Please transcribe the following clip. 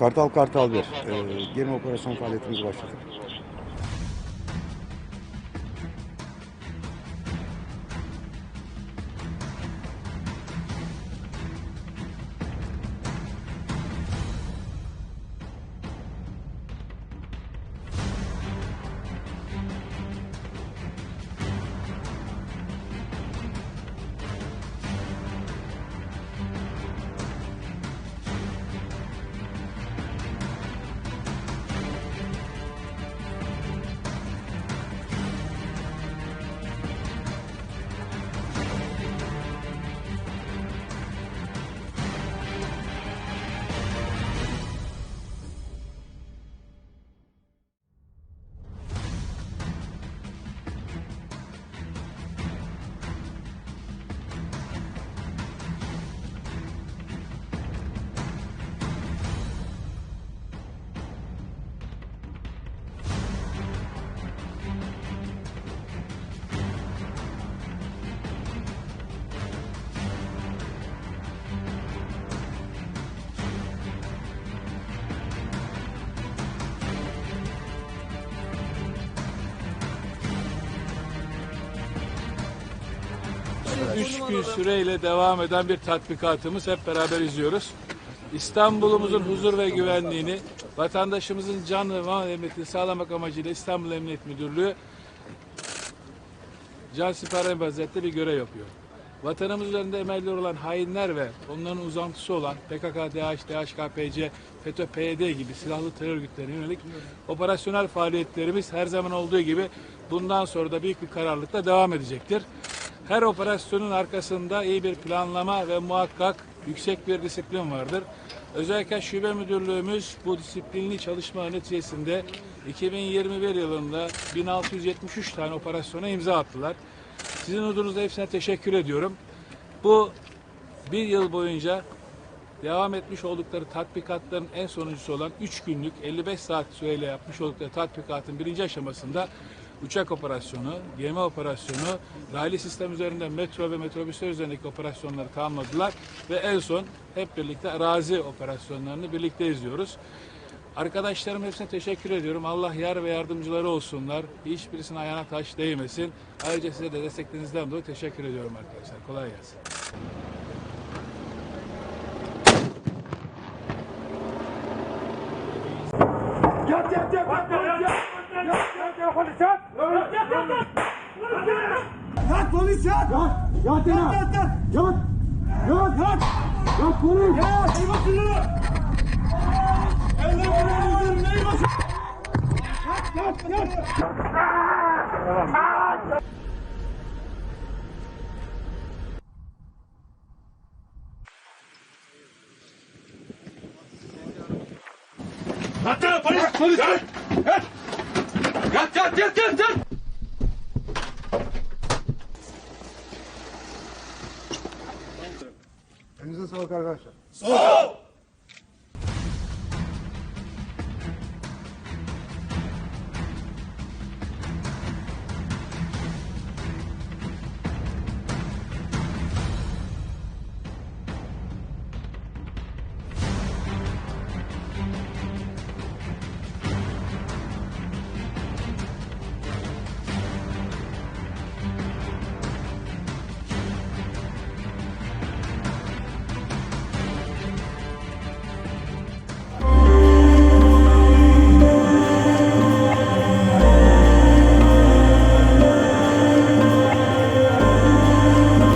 Kartal Kartal 1. Ee, gemi operasyon faaliyetimizi başladık. Üç gün süreyle devam eden bir tatbikatımız hep beraber izliyoruz. İstanbul'umuzun huzur ve güvenliğini, vatandaşımızın can ve mal emniyetini sağlamak amacıyla İstanbul Emniyet Müdürlüğü Can Siper Vaziyette bir görev yapıyor. Vatanımız üzerinde emelli olan hainler ve onların uzantısı olan PKK, DH, DHKPC, FETÖ, PYD gibi silahlı terör örgütlerine yönelik operasyonel faaliyetlerimiz her zaman olduğu gibi bundan sonra da büyük bir kararlılıkla devam edecektir. Her operasyonun arkasında iyi bir planlama ve muhakkak yüksek bir disiplin vardır. Özellikle şube müdürlüğümüz bu disiplinli çalışma neticesinde 2021 yılında 1673 tane operasyona imza attılar. Sizin huzurunuzda hepsine teşekkür ediyorum. Bu bir yıl boyunca devam etmiş oldukları tatbikatların en sonuncusu olan 3 günlük 55 saat süreyle yapmış oldukları tatbikatın birinci aşamasında uçak operasyonu, gemi operasyonu, raylı sistem üzerinde metro ve metrobüsler üzerindeki operasyonları tamamladılar ve en son hep birlikte arazi operasyonlarını birlikte izliyoruz. Arkadaşlarım hepsine teşekkür ediyorum. Allah yar ve yardımcıları olsunlar. Hiçbirisinin ayağına taş değmesin. Ayrıca size de desteklerinizden dolayı teşekkür ediyorum arkadaşlar. Kolay gelsin. polis yat. Yat. Yat yat. Yat yat. Yat. Yat. Yat. Yat polis. Yat. Ey basınları. Eller buraya indirin. Ey basınları. Yat yat yat. Tamam. Yat yat polis polis. Yat. Yat yat yat yat yat. Soğuk arkadaşlar. Soğuk.